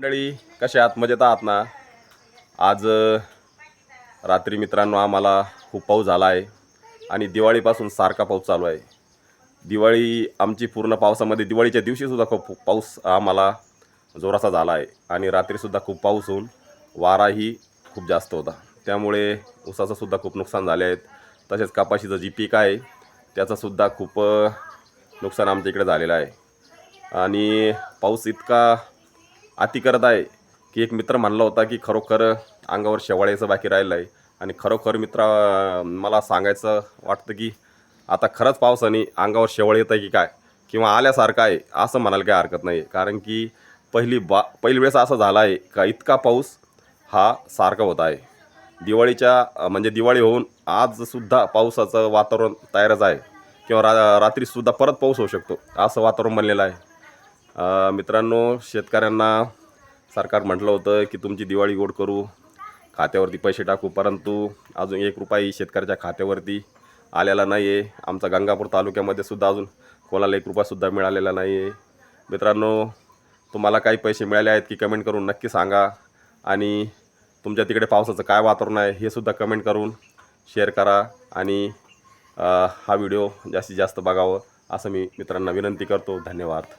मंडळी कशा आहात? मजेत आहात ना? आज रात्री मित्रांनो आम्हाला खूप पाऊस झाला आहे आणि दिवाळीपासून सारखा पाऊस चालू आहे. दिवाळी आमची पूर्ण पावसामध्ये दिवाळीच्या दिवशीसुद्धा खूप पाऊस आम्हाला जोराचा झाला आहे आणि रात्रीसुद्धा खूप पाऊस होऊन वाराही खूप जास्त होता. त्यामुळे ऊसाचंसुद्धा खूप नुकसान झाले आहेत. तसेच कपाशीचं जी पीक आहे त्याचंसुद्धा खूप नुकसान आमच्या इकडे झालेलं आहे. आणि पाऊस इतका अति करत आहे की एक मित्र म्हणला होता की खरोखर अंगावर शेवाळ्याचं बाकी राहिलं आहे. आणि खरोखर मित्र मला सांगायचं वाटतं की आता खरंच पावसाने अंगावर शेवळ येतं आहे की काय? किंवा आल्यासारखं आहे असं म्हणायला काही हरकत नाही. कारण की पहिली बा पहिली वेळेस असं झालं आहे का इतका पाऊस हा सारखा होत आहे. दिवाळीच्या म्हणजे दिवाळी होऊन आजसुद्धा पावसाचं वातावरण तयारच आहे. किंवा रा रात्रीसुद्धा परत पाऊस होऊ शकतो. असं वातावरण बनलेलं आहे. मित्रांनो शेतकऱ्यांना सरकार म्हटलं होतं की तुमची दिवाळी गोड करू खात्यावरती पैसे टाकू परंतु अजून एक रुपयाही शेतकऱ्याच्या खात्यावरती आलेला नाही आहे आमचा गंगापूर तालुक्यामध्ये सुद्धा अजून कोणाला एक रुपयासुद्धा मिळालेला नाही आहे मित्रांनो तुम्हाला काही पैसे मिळाले आहेत की कमेंट करून नक्की सांगा. आणि तुमच्या तिकडे पावसाचं काय वातावरण आहे हे सुद्धा कमेंट करून शेअर करा. आणि हा व्हिडिओ जास्तीत जास्त बघावं असं मी मित्रांना विनंती करतो. धन्यवाद.